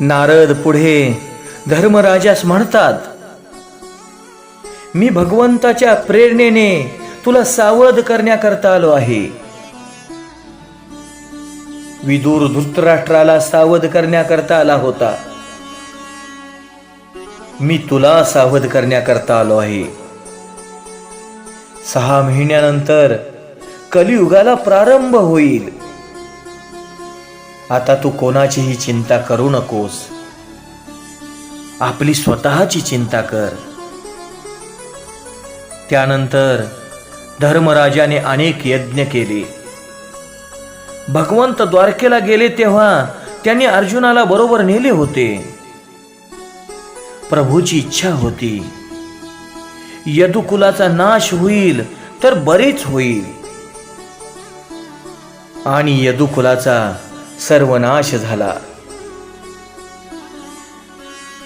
नारद पुढे धर्मराजास म्हणतात मी भगवंताच्या प्रेरणेने तुला सावध करण्याकरता आलो आहे. विदूर धृतराष्ट्राला सावध करण्याकरता आला होता. मी तुला सावध करण्याकरता आलो आहे. सहा महिन्यानंतर कलियुगाला प्रारंभ होईल. आता तू कोणाचीही चिंता करू नकोस. आपली स्वतःची चिंता कर. त्यानंतर धर्मराजाने अनेक यज्ञ केले. भगवंत द्वारकेला गेले तेव्हा त्यांनी अर्जुनाला बरोबर नेले होते. प्रभूची इच्छा होती. यदुकुलाचा नाश होईल तर बरेच होईल. आणि यदुकुलाचा सर्वनाश झाला.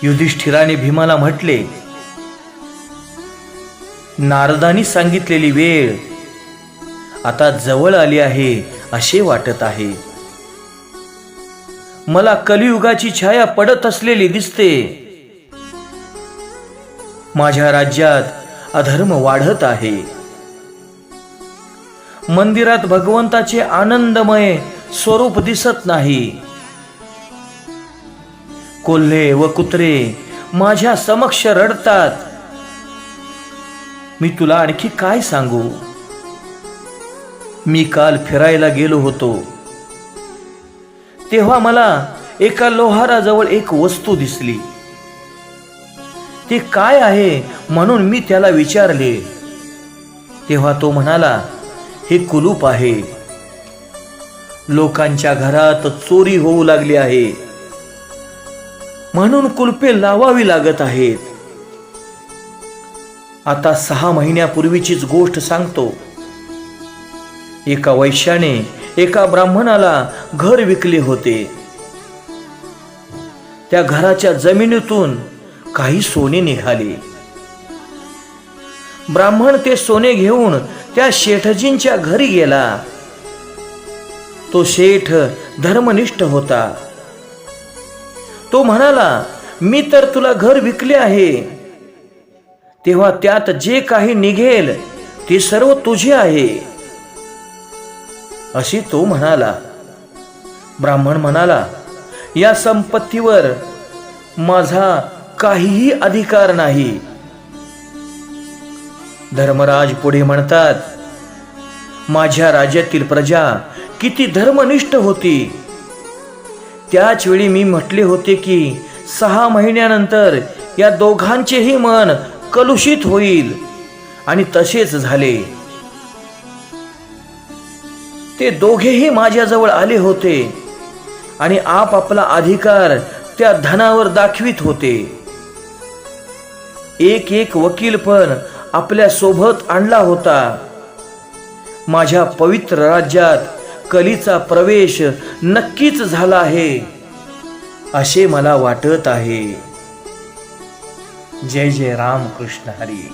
युधिष्ठिराने भीमाला म्हटले नारदानी सांगितलेली वेळ आता जवळ आली आहे असे वाटत आहे. मला कलियुगाची छाया पडत असलेली दिसते. माझ्या राज्यात अधर्म वाढत आहे. मंदिरात भगवंताचे आनंदमय स्वरूप दिसत नाही. कोल्हे व कुत्रे माझ्या समक्ष रडतात. मी तुला आणखी काय सांगू? मी काल फिरायला गेलो होतो. तेव्हा मला एका लोहाराजवळ एक वस्तू दिसली. ते काय आहे म्हणून मी त्याला विचारले. तेव्हा तो म्हणाला हे कुलूप आहे. लोकांच्या घरात चोरी होऊ लागली आहे. म्हणून कुलपे लावावी लागत आहेत. आता सहा महिन्यापूर्वीचीच गोष्ट सांगतो. एका वैश्याने एका ब्राह्मणाला घर विकले होते. त्या घराच्या जमिनीतून काही सोने निघाले. ब्राह्मण ते सोने घेऊन त्या शेठजींच्या घरी गेला. तो शेठ धर्मनिष्ठ होता. तो म्हणाला मी तर तुला घर विकले आहे. तेव्हा त्यात जे काही निघेल ते सर्व तुझे आहे. अशी तो म्हणाला. ब्राह्मण म्हणाला या संपत्तीवर माझा काहीही अधिकार नाही. धर्मराज पुढे म्हणतात माझ्या राज्यातील प्रजा किती धर्मनिष्ठ होती. त्याच वेळी मी म्हटले होते की सहा महिन्यानंतर या दोघांचेही मन कलुषित होईल. आणि तसेच झाले. ते दोघेही माझ्याजवळ आले होते. आणि आपापला अधिकार त्या धनावर दाखवित होते. एक एक वकील पण आपल्यासोबत आणला होता. माझ्या पवित्र राज्यात कलीचा प्रवेश नक्कीच झाला आहे असे मला वाटत आहे. जय जय राम कृष्ण हरी.